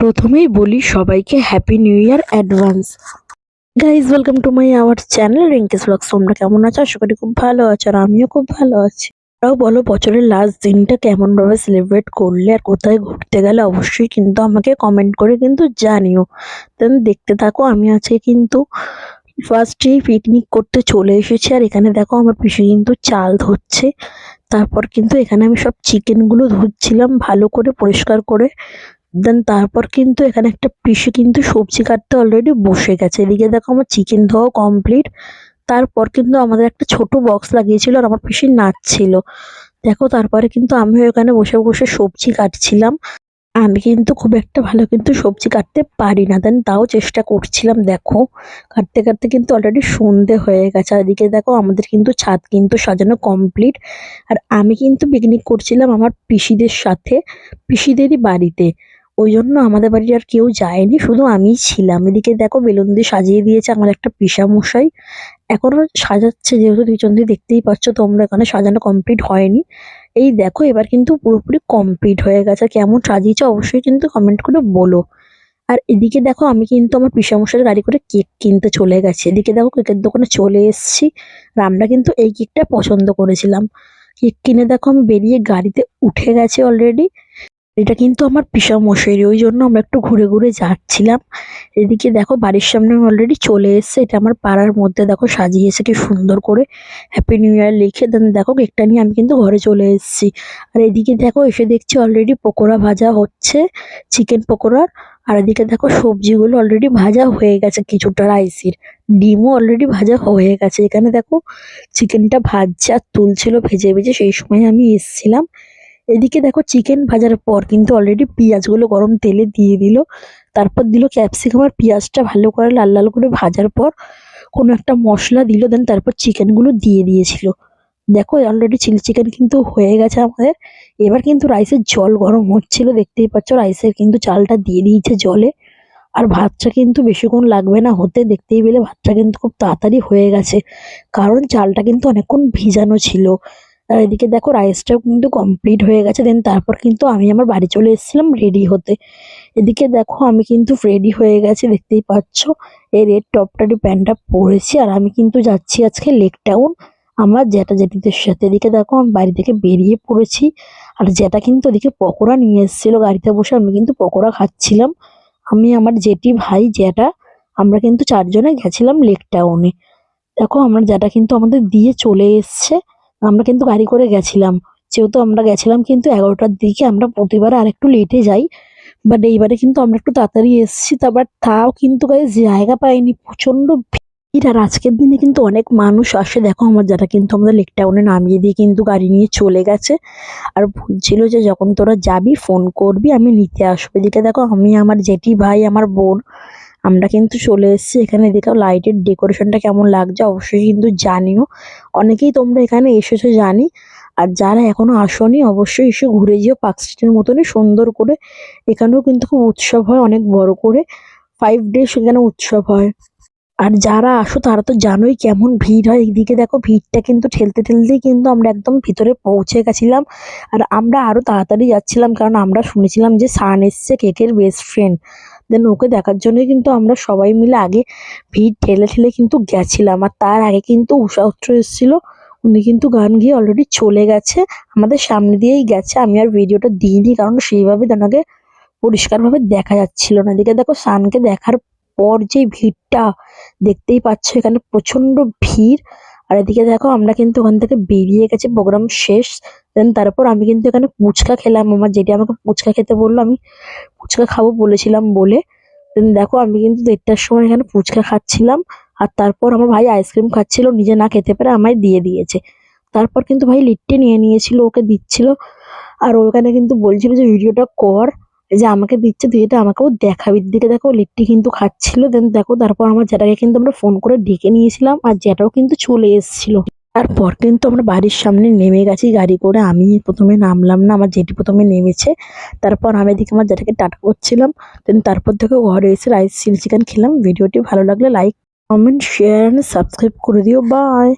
প্রথমেই বলি সবাইকে happy new year advance guys welcome to my our channel Rinki's blogs তোমরা কেমন আছো? আশা করি খুব ভালো আছো আর আমিও খুব ভালো আছি। তাও বলো, বছরের লাস্ট দিনটা কেমন ভাবে সেলিব্রেট করলে আর কোথায় ঘুরতে গেলে অবশ্যই কিন্তু আমাকে কমেন্ট করে কিন্তু জানিও। দেন দেখতে থাকো, আমি আজকে কিন্তু ফার্স্টেই পিকনিক করতে চলে এসেছি আর এখানে দেখো আমার পিসি কিন্তু চাল ধরছে। তারপর কিন্তু এখানে আমি সব চিকেনগুলো ধুচ্ছিলাম ভালো করে, পরিষ্কার করে। দেন তারপর কিন্তু এখানে একটা পিসি কিন্তু সবজি কাটতে অলরেডি বসে গেছে। এদিকে দেখো আমার চিকেন ধোয়া কমপ্লিট তারপর কিন্তু আমাদের একটা ছোট বক্স লাগিয়েছিল আর আমার পিসি নাচছিল দেখো তারপরে কিন্তু আমি ওখানে বসে বসে সবজি কাটছিলাম। আমি কিন্তু খুব একটা ভালো কিন্তু সবজি কাটতে পারি না। দেন তাও চেষ্টা করছিলাম, দেখো। কাটতে কাটতে কিন্তু অলরেডি সন্ধে হয়ে গেছে। আর এদিকে দেখো আমাদের কিন্তু ছাদ কিন্তু সাজানো কমপ্লিট আর আমি কিন্তু পিকনিক করছিলাম আমার পিসিদের সাথে, পিসিদেরই বাড়িতে। ওই জন্য আমাদের বাড়ির আর কেউ যায়নি, শুধু আমিই ছিলাম। এদিকে দেখো বেলুন দিয়ে সাজিয়ে দিয়েছে আমার একটা মশাই এখনও সাজাচ্ছে যেহেতু পিছন দিয়ে দেখতেই পাচ্ছ তোমরা এখানে সাজানো কমপ্লিট হয়নি। এই দেখো, এবার কিন্তু পুরোপুরি কমপ্লিট হয়ে গেছে। কেমন সাজিয়েছে অবশ্যই কিন্তু কমেন্ট করে বলো। আর এদিকে দেখো, আমি কিন্তু আমার পিসামশাইয়ের গাড়ি করে কেক কিনতে চলে গেছি। এদিকে দেখো, কেকের দোকানে চলে এসেছি। আর আমরা কিন্তু এই কেকটা পছন্দ করেছিলাম। কেক কিনে দেখো, আমি বেরিয়ে গাড়িতে উঠে গেছি অলরেডি এটা কিন্তু আমার পিসামশাইয়ের ওই জন্য আমরা একটু ঘুরে ঘুরে যাচ্ছিলাম। এদিকে দেখো বাড়ির সামনে অলরেডি চলে এসছে, এটা আমার পাড়ার মধ্যে দেখো সাজিয়েছে কি সুন্দর করে। হ্যাপি নিউ ইয়ার লিখে দেন দেখো কেকটা নিয়ে আমি কিন্তু ঘরে চলে এসেছি। আর এদিকে দেখো এসে দেখছি অলরেডি পকোড়া ভাজা হচ্ছে চিকেন পকোড়ার আর এদিকে দেখো সবজিগুলো অলরেডি ভাজা হয়ে গেছে, কিছুটা রাইসের ডিমও অলরেডি ভাজা হয়ে গেছে, এখানে দেখো চিকেনটা ভাজছে আর তুলছিল ভেজে ভেজে, সেই সময় আমি এসছিলাম। এদিকে দেখো চিকেন ভাজার পর কিন্তু অলরেডি পেঁয়াজগুলো গরম তেলে দিয়ে দিল। তারপর দিল ক্যাপসিকাম আর পেঁয়াজটা ভালো করে লাল লাল করে ভাজার পর কোনো একটা মশলা দিল দেন তারপর চিকেনগুলো দিয়ে দিয়েছিল। দেখো অলরেডি চিলি চিকেন কিন্তু হয়ে গেছে আমাদের। এবার কিন্তু রাইসের জল গরম হচ্ছিল, দেখতেই পাচ্ছ রাইসের কিন্তু চালটা দিয়ে দিয়েছে জলে। আর ভাতটা কিন্তু বেশিক্ষণ লাগবে না হতে, দেখতেই পেলে ভাতটা কিন্তু খুব তাড়াতাড়ি হয়ে গেছে। কারণ চালটা কিন্তু অনেকক্ষণ ভিজানো ছিল। আর এদিকে দেখো রাইসটাও কিন্তু কমপ্লিট হয়ে গেছে। দেন তারপর কিন্তু আমি আমার বাড়ি চলে এসেছিলাম রেডি হতে। এদিকে দেখো আমি কিন্তু রেডি হয়ে গেছে, দেখতেই পাচ্ছ। এই রেড টপটারি প্যান্টটা পরেছি আর আমি কিন্তু যাচ্ছি আজকে লেক টাউন আমার জ্যাঠা জেঠিদের সাথে। এদিকে দেখো আমি বাড়ি থেকে বেরিয়ে পড়েছি আর জ্যাঠা কিন্তু ওদিকে পকোড়া নিয়ে এসেছিল গাড়িতে বসে। আমি কিন্তু পকোড়া খাচ্ছিলাম। আমি আমার জেঠি ভাই জ্যাঠা, আমরা কিন্তু চারজনে গেছিলাম লেক টাউনে দেখো আমার জ্যাঠা কিন্তু আমাদের দিয়ে চলে এসছে। আমরা কিন্তু গাড়ি করে গেছিলাম। যেহেতু আমরা গেছিলাম কিন্তু এগারোটার দিকে আমরা প্রতিবারে আরেকটু লেটে যাই। বাট এইবারে কিন্তু আমরা একটু তাড়াতাড়ি এসেছি তারপর তাও কিন্তু গাইজ জায়গা পাইনি। প্রচণ্ড ভিড় আর আজকের দিনে কিন্তু অনেক মানুষ আসে। দেখো আমার যারা কিন্তু আমাদের লেক টাউনে নামিয়ে দিয়ে কিন্তু গাড়ি নিয়ে চলে গেছে। আর বলছিল যে যখন তোরা যাবি ফোন করবি, আমি নিতে আসব। এদিকে দেখো আমি, আমার জেঠি ভাই, আমার বোন আমরা কিন্তু চলে এসেছি এখানে। দেখো লাইটের ডেকোরেশনটা কেমন লাগছে, অবশ্যই কিন্তু জানিও। অনেকেই তোমরা এখানে এসেছ জানি, আর যারা এখনও আসোনি অবশ্যই এসে ঘুরে যেও পার্ক স্ট্রিটের মতনই। সুন্দর করে এখানেও কিন্তু খুব উৎসব হয়, অনেক বড় করে। ফাইভ ডেজ এখানে উৎসব হয়। আর যারা আসো তারা তো জানোই কেমন ভিড় হয়। এদিকে দেখো ভিড়টা কিন্তু ঠেলতে ঠেলতেই কিন্তু আমরা একদম ভিতরে পৌঁছে গেছিলাম। আর আমরা আরও তাড়াতাড়ি যাচ্ছিলাম, কারণ আমরা শুনেছিলাম যে সান এসছে কেকের বেস্ট ফ্রেন্ড দেন ওকে দেখার জন্যই কিন্তু আমরা সবাই মিলে আগে ভিড় ঠেলে ঠেলে কিন্তু গেছিলাম। আর তার আগে কিন্তু উষা উত্র এসেছিল। উনি কিন্তু গান গিয়ে অলরেডি চলে গেছে। আমাদের সামনে দিয়েই গেছে। আমি আর ভিডিওটা দিইনি কারণ সেইভাবে তেনাকে পরিষ্কারভাবে দেখা যাচ্ছিল না। এদিকে দেখো সানকে দেখার পর যে ভিড়টা দেখতেই পাচ্ছ, এখানে প্রচণ্ড ভিড়। আর এদিকে দেখো আমরা কিন্তু ওখান থেকে বেরিয়ে গেছি। প্রোগ্রাম শেষ। দেন তারপর আমি কিন্তু এখানে ফুচকা খেলাম। আমার যেটি আমাকে ফুচকা খেতে বলল, আমি ফুচকা খাব বলেছিলাম বলে। দেন দেখো আমি কিন্তু দেড়টার সময় এখানে ফুচকা খাচ্ছিলাম। আর তারপর আমার ভাই আইসক্রিম খাচ্ছিল, নিজে না খেতে পেরে আমায় দিয়ে দিয়েছে। তারপর কিন্তু ভাই লিট্টি নিয়ে নিয়েছিল, ওকে দিচ্ছিল। আর ওখানে কিন্তু বলছিল যে, ভিডিওটা কর। যে আমাকে দিচ্ছে, তুই এটা আমাকেও দেখাবি। দিকে দেখো লিট্টি কিন্তু খাচ্ছিল। দেন দেখো তারপর আমার জ্যাঠাকে কিন্তু আমরা ফোন করে ডেকে নিয়েছিলাম। আর জ্যাঠাও কিন্তু চলে এসেছিল। তারপর কিন্তু আমরা বাড়ির সামনে নেমে গেছি, গাড়ি করে। আমি প্রথমে নামলাম না, আমার জেটি প্রথমে নেমেছে। তারপর আমি এদিকে আমার জেটাকে টাটা করছিলাম। দেন তারপর থেকে ঘরে এসে রাইস চিলি চিকেন খেলাম। ভিডিওটি ভালো লাগলে লাইক কমেন্ট শেয়ার সাবস্ক্রাইব করে দিও। বাই